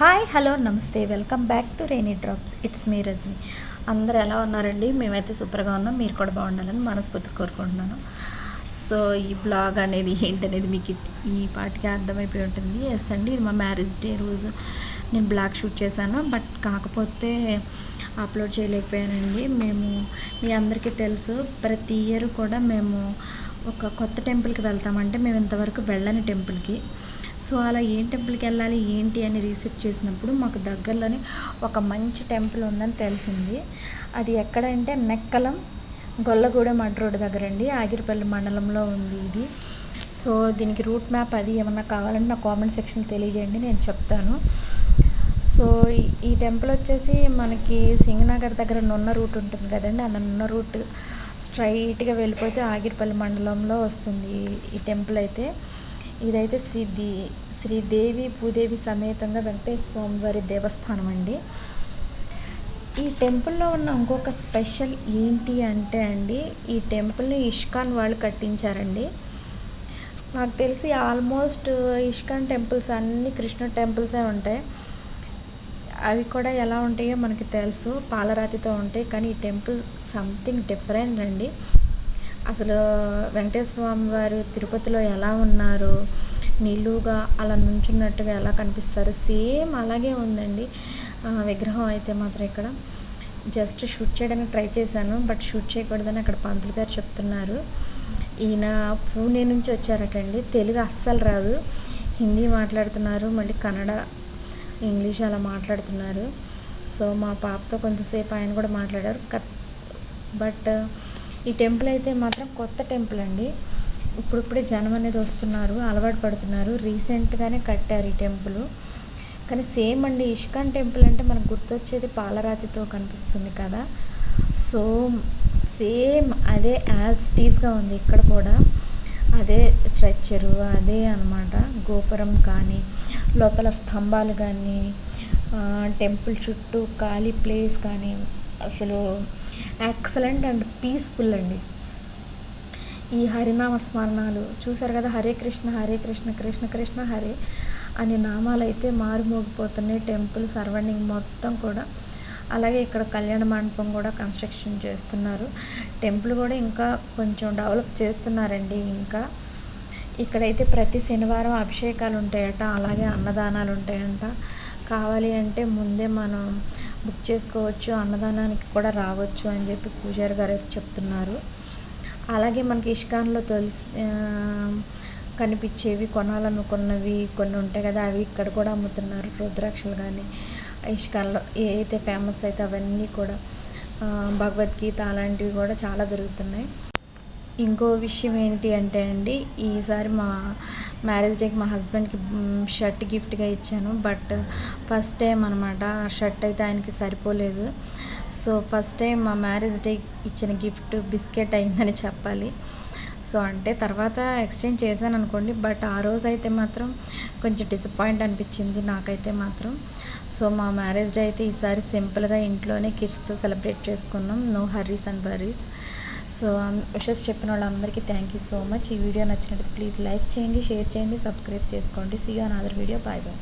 Hi hello నమస్తే. Welcome back to rainy drops. It's me Rajani. అందరూ ఎలా ఉన్నారండి? మేమైతే సూపర్గా ఉన్నాం. మీరు కూడా బాగుండాలని మనస్ఫూర్తి కోరుకుంటున్నాను. సో ఈ బ్లాగ్ అనేది ఏంటనేది మీకు ఈ పాటికి అర్థమైపోయి ఉంటుంది. ఎస్ అండి ఇది మా మ్యారేజ్ డే రోజు నేను బ్లాగ్ షూట్ చేశాను. బట్ కాకపోతే అప్లోడ్ చేయలేకపోయానండి. మేము మీ అందరికీ తెలుసు ప్రతి ఇయర్ కూడా మేము ఒక కొత్త టెంపుల్కి వెళ్తామంటే మేము ఇంతవరకు వెళ్ళని టెంపుల్కి. సో అలా ఏం టెంపుల్కి వెళ్ళాలి ఏంటి అని రీసెర్చ్ చేసినప్పుడు మాకు దగ్గరలోనే ఒక మంచి టెంపుల్ ఉందని తెలిసింది. అది ఎక్కడంటే నెక్కలం గొల్లగూడెం మడ్ రోడ్ దగ్గర అండి ఆగిరిపల్లి మండలంలో ఉంది ఇది. సో దీనికి రూట్ మ్యాప్ అది ఏమన్నా కావాలంటే నా కామెంట్ సెక్షన్ తెలియజేయండి నేను చెప్తాను. సో ఈ- టెంపుల్ వచ్చేసి మనకి సింగనగర్ దగ్గర నున్న రూట్ ఉంటుంది కదండి. ఆ నున్న రూట్ స్ట్రైట్గా వెళ్ళిపోతే ఆగిరిపల్లి మండలంలో వస్తుంది ఈ టెంపుల్ అయితే. ఇదైతే శ్రీ ది శ్రీదేవి భూదేవి సమేతంగా వెంకటేశ్వర స్వామి వారి దేవస్థానం అండి. ఈ టెంపుల్లో ఉన్న ఇంకొక స్పెషల్ ఏంటి అంటే అండి ఈ టెంపుల్ని ఇష్కాన్ వాళ్ళు కట్టించారండి. నాకు తెలిసి ఆల్మోస్ట్ ఇష్కాన్ టెంపుల్స్ అన్ని కృష్ణ టెంపుల్సే ఉంటాయి. అవి కూడా ఎలా ఉంటాయో మనకి తెలుసు పాలరాతితో ఉంటాయి కానీ ఈ టెంపుల్ సంథింగ్ డిఫరెంట్ అండి. అసలు వెంకటేశ్వర స్వామి వారు తిరుపతిలో ఎలా ఉన్నారు? నిలువుగా అలా నుంచున్నట్టుగా ఎలా కనిపిస్తారు? సేమ్ అలాగే ఉందండి. విగ్రహం అయితే మాత్రం ఇక్కడ. జస్ట్ షూట్ చేయడానికి ట్రై చేశాను బట్ షూట్ చేయకూడదని అక్కడ పంతులు గారు చెప్తున్నారు. ఈయన పూణే నుంచి వచ్చారటండి. తెలుగు అస్సలు రాదు. హిందీ మాట్లాడుతున్నారు మళ్ళీ కన్నడ ఇంగ్లీష్ అలా మాట్లాడుతున్నారు. సో మా పాపతో కొంచెంసేపు ఆయన కూడా మాట్లాడారు. కత్ బట్ ఈ టెంపుల్ అయితే మాత్రం కొత్త టెంపుల్ అండి. ఇప్పుడిప్పుడే జనం అనేది వస్తున్నారు అలవాటు పడుతున్నారు. రీసెంట్గానే కట్టారు ఈ టెంపుల్. కానీ సేమ్ అండి ఇష్కాన్ టెంపుల్ అంటే మనకు గుర్తొచ్చేది పాలరాతితో కనిపిస్తుంది కదా. సో సేమ్ అదే యాజ్ టీస్గా ఉంది ఇక్కడ కూడా. అదే స్ట్రక్చరు అదే అన్నమాట. గోపురం కానీ లోపల స్తంభాలు కానీ టెంపుల్ చుట్టూ ఖాళీ ప్లేస్ కానీ అసలు ఎక్సలెంట్ అండ్ పీస్ఫుల్ అండి. ఈ హరినామ స్మరణాలు చూసారు కదా? హరే కృష్ణ హరే కృష్ణ కృష్ణ కృష్ణ హరే అనే నామాలు అయితే మారుమోగిపోతున్నాయి టెంపుల్ సరౌండింగ్ మొత్తం కూడా. అలాగే ఇక్కడ కళ్యాణ మండపం కూడా కన్స్ట్రక్షన్ చేస్తున్నారు. టెంపుల్ కూడా ఇంకా కొంచెం డెవలప్ చేస్తున్నారండి ఇంకా. ఇక్కడైతే ప్రతి శనివారం అభిషేకాలు ఉంటాయట. అలాగే అన్నదానాలు ఉంటాయంట. కావాలి అంటే ముందే మనం బుక్ చేసుకోవచ్చు అన్నదానానికి కూడా రావచ్చు అని చెప్పి పూజారి గారు అయితే చెప్తున్నారు. అలాగే మనకి ఇష్కాన్లో తొలిసి కనిపించేవి కొనాలనుకున్నవి కొన్ని ఉంటాయి కదా అవి ఇక్కడ కూడా అమ్ముతున్నారు రుద్రాక్షలు కానీ ఇష్కాన్లో ఏ అయితే ఫేమస్ అయితే అవన్నీ కూడా భగవద్గీత అలాంటివి కూడా చాలా దొరుకుతున్నాయి. ఇంకో విషయం ఏంటి అంటే అండి ఈసారి మా మ్యారేజ్ డేకి మా హస్బెండ్కి షర్ట్ గిఫ్ట్గా ఇచ్చాను. బట్ ఫస్ట్ టైం అనమాట ఆ షర్ట్ అయితే ఆయనకి సరిపోలేదు. సో ఫస్ట్ టైం మా మ్యారేజ్ డే ఇచ్చిన గిఫ్ట్ బిస్కెట్ అయిందని చెప్పాలి. సో అంటే తర్వాత ఎక్స్చేంజ్ చేశాను అనుకోండి బట్ ఆ రోజు అయితే మాత్రం కొంచెం డిసప్పాయింట్ అనిపించింది నాకైతే మాత్రం. సో మా మ్యారేజ్ డే అయితే ఈసారి సింపుల్గా ఇంట్లోనే కిడ్స్తో సెలబ్రేట్ చేసుకున్నాం. No hurries and burries so um, wishes చెప్పిన వాళ్ళందరికీ థ్యాంక్ యూ సో మచ్ ఈ వీడియో నచ్చినట్టు ప్లీజ్ లైక్ చేయండి షేర్ చేయండి సబ్స్క్రైబ్ చేసుకోండి. See you another video bye bye